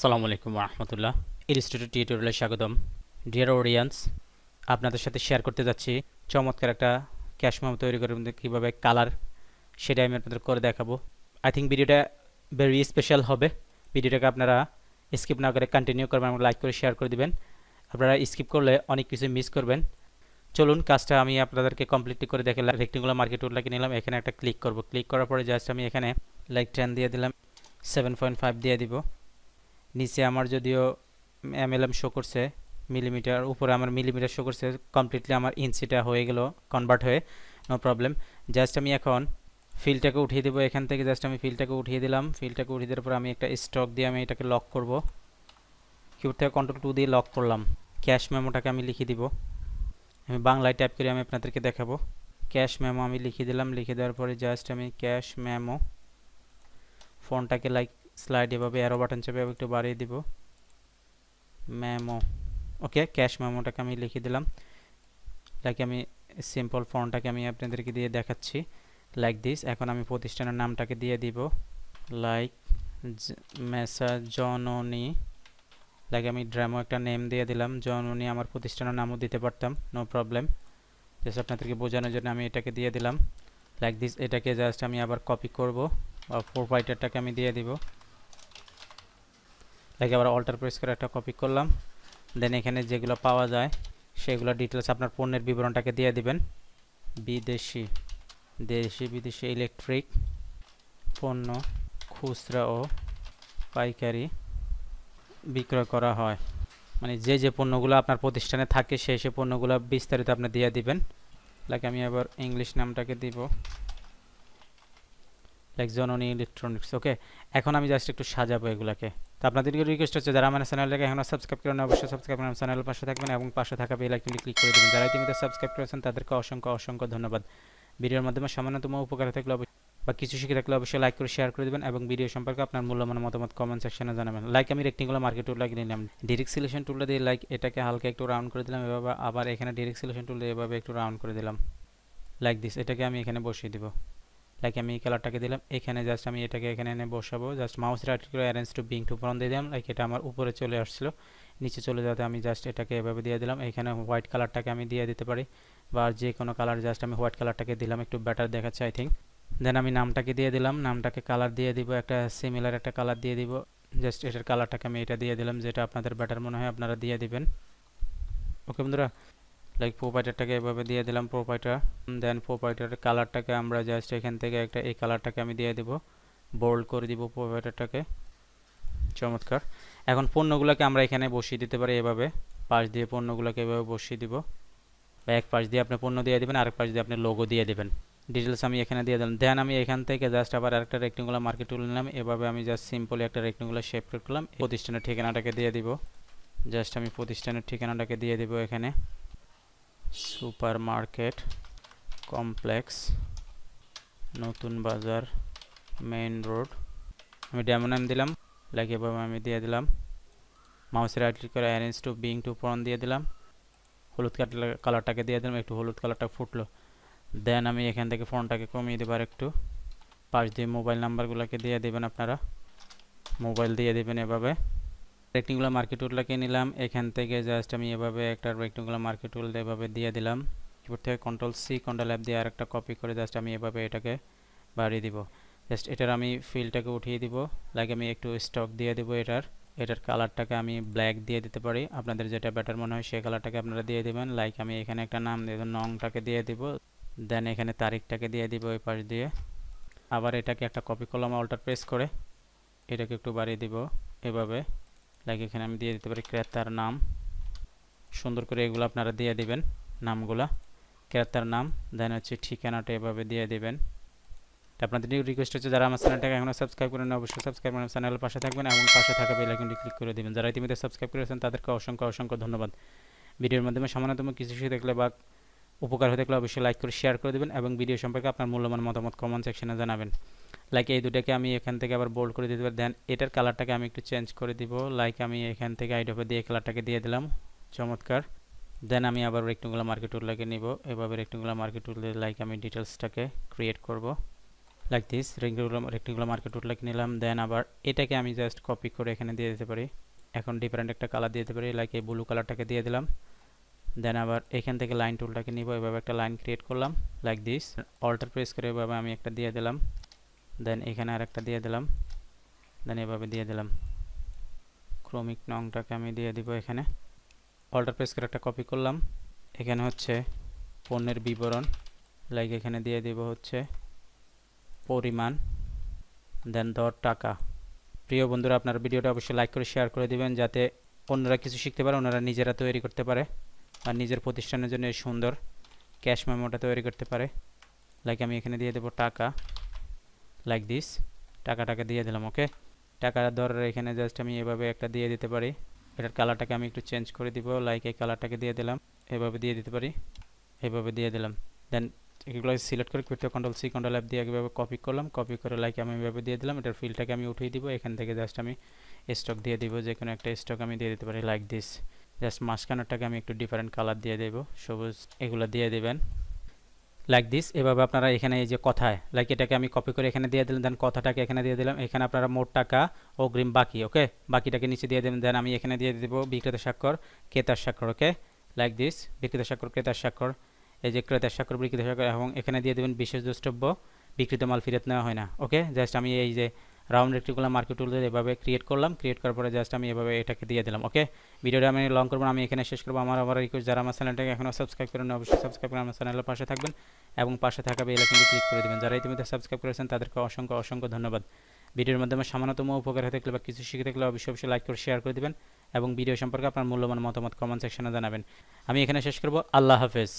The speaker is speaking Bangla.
আসসালামু আলাইকুম রহমতুল্লাহ ইনস্টিটিউট টিউটোরিয়ালে স্বাগতম। ডিয়ার অডিয়েন্স আপনাদের সাথে শেয়ার করতে যাচ্ছি। চমৎকার একটা ক্যাশ মেমো তৈরি করে কীভাবে কালার সেটা আমি আপনাদের করে দেখাবো। আই থিঙ্ক ভিডিওটা ভেরি স্পেশাল হবে। ভিডিওটাকে আপনারা স্কিপ না করে কন্টিনিউ করবেন এবং লাইক করে শেয়ার করে দিবেন। আপনারা স্কিপ করলে অনেক কিছু মিস করবেন। চলুন, কাজটা আমি আপনাদেরকে কমপ্লিটলি করে দেখে রেক্টিংগুলো মার্কেট উল্লাকে নিলাম। এখানে একটা ক্লিক করব। ক্লিক করার পরে জাস্ট আমি এখানে লাইক টেন দিয়ে দিলাম। সেভেন পয়েন্ট ফাইভ দিয়ে দিব। নিচে আমার যদিও এমএলএম শো করছে মিলিমিটার উপরে আমার মিলিমিটার শো করছে কমপ্লিটলি আমার ইঞ্চিটা হয়ে গেল কনভার্ট হয়ে নো প্রবলেম জাস্ট আমি এখন ফিলটাকে উঠিয়ে দেবো এখান থেকে জাস্ট আমি ফিলটাকে উঠিয়ে দিলাম ফিলটাকে উঠিয়ে দেওয়ার পর আমি একটা স্টক দিয়ে আমি এটাকে লক করব। কিবোর্ড থেকে কন্ট্রোল টু দিয়ে লক করলাম। ক্যাশ মেমোটাকে আমি লিখে দিব। আমি বাংলায় টাইপ করে আমি আপনাদেরকে দেখাবো। ক্যাশ মেমো আমি লিখে দিলাম, লিখে দেওয়ার পরে জাস্ট আমি ক্যাশ মেমো ফোনটাকে লাইক স্লাইড এভাবে অ্যারো বাটন চেপে একটু বাড়িয়ে দিব। মেমো ওকে ক্যাশ মেমোটাকে আমি লিখে দিলাম। লাইক আমি সিম্পল ফর্মটাকে আমি আপনাদেরকে দিয়ে দেখাচ্ছি। লাইক দিস এখন আমি প্রতিষ্ঠানের নামটাকে দিয়ে দিব। লাইক মেসা জননী লাইক আমি ড্রামো একটা নেম দিয়ে দিলাম। জননী আমার প্রতিষ্ঠানের নামও দিতে পারতাম নো প্রবলেম জাস্ট আপনাদেরকে বোঝানোর জন্য আমি এটাকে দিয়ে দিলাম। লাইক দিস এটাকে জাস্ট আমি আবার কপি করব। বা প্রোপাইটারটাকে আমি দিয়ে দিব। লাইক আবার অল্টার প্রেস করে একটা কপি করলাম। দেন এখানে যেগুলো পাওয়া যায়, সেগুলো ডিটেলস আপনার পণ্যের বিবরণটাকে দিয়ে দিবেন। বিদেশি, দেশি, বিদেশি ইলেকট্রিক পণ্য, খুচরা ও পাইকারি বিক্রয় করা হয়। মানে যে যে পণ্যগুলো আপনার প্রতিষ্ঠানে থাকে, সেই সে পণ্যগুলো বিস্তারিত আপনি দিয়ে দিবেন। লাইক আমি আবার ইংলিশ নামটাকে দিব। লাইক জননী ইলেকট্রনিক্স ওকে এখন আমি জাস্ট একটু সাজাবো এগুলাকে। তো আপনাদেরকে রিকোয়েস্ট হচ্ছে, যারা আমার চ্যানেলটাকে এখনও সাবস্ক্রাইব করেন অবশ্যই সাবস্ক্রাইব করেন চ্যানেলের পাশে থাকবেন এবং পাশে থাকা বেল আইকনটি ক্লিক করে দেবেন। যারা ইতিমধ্যে সাবস্ক্রাইব করেছেন, তাদেরকে অসংখ্য অসংখ্য ধন্যবাদ। ভিডিওর মাধ্যমে সামান্যতম উপকার থাকলে বা কিছু শিখে থাকলে অবশ্যই লাইক করে শেয়ার করে দেবেন এবং ভিডিও সম্পর্কে আপনার মূল্যবান মতামত কমেন্ট সেকশনে জানাবেন। লাইক আমি রেক্টিংগুলো মার্কেট টুল লাগিয়ে নিলাম। ডিরেক্ট সিলেকশন টুলটা দিয়ে লাইক এটাকে হালকা একটু রাউন্ড করে দিলাম, এভাবে আবার এখানে ডিরেক্ট সিলেকশন টুল এভাবে একটু রাউন্ড করে দিলাম। লাইক দিস এটাকে আমি এখানে বসিয়ে দিব। লাইক আমি এই কালারটাকে দিলাম। এখানে জাস্ট আমি এটাকে এখানে এনে বসাবো। জাস্ট মাউস রাইট করে arrange to bring to front দিয়ে দিলাম। লাইক এটা আমার উপরে চলে আসছিল। নিচে চলে যাতে আমি জাস্ট এটাকে এভাবে দিয়ে দিলাম। এখানে হোয়াইট কালারটাকে আমি দিয়ে দিতে পারি। বা যে কোনো কালার জাস্ট আমি হোয়াইট কালারটাকে দিলাম। একটু বেটার দেখাচ্ছে আই থিঙ্ক দেন আমি নামটাকে দিয়ে দিলাম। নামটাকে কালার দিয়ে দিব একটা সিমিলার একটা কালার দিয়ে দিব। জাস্ট এটার কালারটাকে আমি এটা দিয়ে দিলাম, যেটা আপনাদের বেটার মনে হয় আপনারা দিয়ে দিবেন। ওকে বন্ধুরা? লাইক প্রোপাইটারটাকে এভাবে দিয়ে দিলাম প্রোপাইটার দেন প্রোপাইটারের কালারটাকে আমরা জাস্ট এখান থেকে একটা এই কালারটাকে আমি দিয়ে দিব বোল্ড করে দিব প্রোপাইটারটাকে চমৎকার। এখন পণ্যগুলোকে আমরা এখানে বসিয়ে দিতে পারি এভাবে, পাশ দিয়ে পণ্যগুলোকে এভাবে বসিয়ে দিব। বা এক পাশ দিয়ে আপনি পণ্য দিয়ে দেবেন, আরেক পাশ দিয়ে আপনি লোগো দিয়ে দেবেন। ডিটেলস আমি এখানে দিয়ে দিলাম। দেন আমি এখান থেকে জাস্ট আবার আরেকটা রেক্টেঙ্গুলার মার্কেট তুলে নিলাম, এভাবে আমি জাস্ট সিম্পলি একটা রেক্টেঙ্গুলার শেপ করলাম। প্রতিষ্ঠানের ঠিকানাটাকে দিয়ে দিব। জাস্ট আমি প্রতিষ্ঠানের ঠিকানাটাকে দিয়ে দিব এখানে। সুপার মার্কেট কমপ্লেক্স, নতুন বাজার, মেইন রোড। আমি ডেমো নাম দিলাম এভাবে আমি দিয়ে দিলাম। মাউসের রাইট ক্লিক করে arrange to bring to front দিয়ে দিলাম। হলুদ কালারটাকে দিয়ে দিলাম, একটু হলুদ কালারটা ফুটলো। দেন আমি এখান থেকে ফোনটাকে কমিয়ে দেবো আর একটু। পাশ দিয়ে মোবাইল নাম্বারগুলোকে দিয়ে দেবেন আপনারা। মোবাইল দিয়ে দেবেন এভাবে। রেক্টিংগুলো মার্কেট টুলটাকে নিলাম। এখান থেকে জাস্ট আমি এভাবে একটা রেক্টিংগুলো মার্কেট টুল এভাবে দিয়ে দিলাম। কিবোর্ড থেকে কন্ট্রোল সি কন্ট্রোল অ্যাপ দিয়ে আরেকটা কপি করে জাস্ট আমি এভাবে এটাকে বাড়িয়ে দিব। জাস্ট এটার আমি ফিলটাকে উঠিয়ে দিব। লাইক আমি একটু স্টক দিয়ে দিব এটার। এটার কালারটাকে আমি ব্ল্যাক দিয়ে দিতে পারি। আপনাদের যেটা বেটার মনে হয় সেই কালারটাকে আপনারা দিয়ে দেবেন। লাইক আমি এখানে একটা নাম দিয়ে নংটাকে দিয়ে দিব। দেন এখানে তারিখটাকে দিয়ে দিব ওই পাশ দিয়ে। আবার এটাকে একটা কপি করলাম অল্টার প্রেস করে এটাকে একটু বাড়িয়ে দিব এভাবে। লাইক এখানে আমি দিয়ে দিতে পারি ক্রেতার নাম। সুন্দর করে এগুলো আপনারা দিয়ে দিবেন, নামগুলা। ক্রেতার নাম দেন হচ্ছে ঠিকানাটা এভাবে দিয়ে দিবেন। আপনাদের রিকোয়েস্ট হচ্ছে যারা আমার চ্যানেলটাকে এখনও সাবস্ক্রাইব করেন অবশ্যই সাবস্ক্রাইব করেন চ্যানেলের পাশে থাকবেন এবং পাশে থাকা বেল ক্লিক করে দিবেন। যারা ইতিমধ্যে সাবস্ক্রাইব করেছেন, তাদেরকে অসংখ্য অসংখ্য ধন্যবাদ। ভিডিওর মাধ্যমে সামান্যতম কিছু শিখে দেখলে বা উপকার হয়ে থাকলে অবশ্যই লাইক করে শেয়ার করে দেবেন এবং ভিডিও সম্পর্কে আপনার মূল্যবান মতামত কমেন্ট সেকশনে জানাবেন। লাইক এই দুটাকে আমি এখান থেকে আবার বোল্ড করে দিতে পারি। দেন এটার কালারটাকে আমি একটু চেঞ্জ করে দিব। লাইক আমি এখান থেকে আইডপে দিয়ে কালারটাকে দিয়ে দিলাম। চমৎকার। দেন আমি আবার রেক্টুগুলা মার্কেট টুলটাকে নিব। এভাবে রেক্টুগুলা মার্কেট টুল লাইক আমি ডিটেলসটাকে ক্রিয়েট করব। Like this rectangular rectangular marquee উঠলাক নিলাম। দেন আবার এটাকে আমি জাস্ট কপি করে এখানে দিয়ে দিতে পারি। এখন ডিফারেন্ট একটা কালার দিয়ে দিতে পারি। লাইক এই ব্লু কালারটাকে দিয়ে দিলাম। দেন আবার এখান থেকে লাইন টুলটাকে নিব, এভাবে একটা লাইন ক্রিয়েট করলাম লাইক দিস অল্টার প্রেস করে এভাবে আমি একটা দিয়ে দিলাম দেন এখানে আর একটা দিয়ে দিলাম দেন এভাবে দিয়ে দিলাম। ক্রমিক নংটাকে আমি দিয়ে দিব এখানে। অল্টার প্রেস করে একটা কপি করলাম, এখানে হচ্ছে পণ্যের বিবরণ লাইক এখানে দিয়ে দিব হচ্ছে পরিমাণ দেন দর টাকা। প্রিয় বন্ধুরা, আপনার ভিডিওটা অবশ্যই লাইক করে শেয়ার করে দিবেন, যাতে অন্যরা কিছু শিখতে পারে ওনারা নিজেরা তৈরি করতে পারে। আর নিজের প্রতিষ্ঠানের জন্য সুন্দর ক্যাশ মেমোটা তৈরি করতে পারে। লাইক আমি এখানে দিয়ে দেবো টাকা। লাইক দিস টাকাটাকে দিয়ে দিলাম ওকে টাকার দর এখানে জাস্ট আমি এভাবে একটা দিয়ে দিতে পারি। এটার কালারটাকে আমি একটু চেঞ্জ করে দিব। লাইক এই কালারটাকে দিয়ে দিলাম। এভাবে দিয়ে দিতে পারি। এভাবে দিয়ে দিলাম। দেন এগুলো সিলেক্ট করে করতে কন্ট্রোল সি কন্ট্রোল অ্যাপ দিয়ে একভাবে কপি করলাম। কপি করে লাইক আমি এভাবে দিয়ে দিলাম। এটার ফিলটাকে আমি উঠিয়ে দিব। এখান থেকে জাস্ট আমি স্টক দিয়ে দিব। যে কোনো একটা স্টক আমি দিয়ে দিতে পারি। লাইক দিস জাস্ট মাঝখানেরটাকে আমি একটু ডিফারেন্ট কালার দিয়ে দেব, সবুজ এগুলো দিয়ে দেবেন। লাইক দিস এভাবে আপনারা এখানে এই যে কথায় লাইক এটাকে আমি কপি করে এখানে দিয়ে দিলাম দেন কথাটাকে এখানে দিয়ে দিলাম, এখানে আপনারা মোট টাকা, অগ্রিম বাকি ওকে বাকিটাকে নিচে দিয়ে দেবেন দেন আমি এখানে দিয়ে দেবো বিক্রেতা স্বাক্ষর, ক্রেতার স্বাক্ষর ওকে লাইক দিস বিক্রেতা স্বাক্ষর, ক্রেতার স্বাক্ষর, এই যে ক্রেতার স্বাক্ষর, বিক্রেতা স্বাক্ষর, এবং এখানে দিয়ে দেবেন বিশেষ দ্রষ্টব্য বিকৃত মাল ফেরত নেওয়া হয় না ওকে জাস্ট আমি এই যে রাউন্ড রেক্টিকুলার মার্কেট টুল দিয়ে এভাবে ক্রিয়েট করলাম। ক্রিয়েট করার পরে জাস্ট আমি এভাবে এটাকে দিয়ে দিলাম ওকে ভিডিওটা আমি লং করব আমি এখানে শেষ করব। আমার আবার রিকোয়েস্ট যারা আমার চ্যানেলটাকে এখনও সাবস্ক্রাইব করেন অবশ্যই সাবস্ক্রাইব করে আমার চ্যানেলের পাশে থাকবেন এবং পাশে থাকা বেল আইকনটি ক্লিক করে দেবেন। যারা ইতিমধ্যে সাবস্ক্রাইব করেছেন, তাদেরকে অসংখ্য অসংখ্য ধন্যবাদ। ভিডিওর মাধ্যমে সামান্যতম উপকার হয়ে থাকলে বা কিছু শিখে থাকলে অবশ্যই অবশ্যই লাইক করে শেয়ার করে দিবেন এবং ভিডিও সম্পর্কে আপনার মূল্যবান মতামত কমেন্ট সেকশনে জানাবেন। আমি এখানে শেষ করব। আল্লাহ হাফেজ।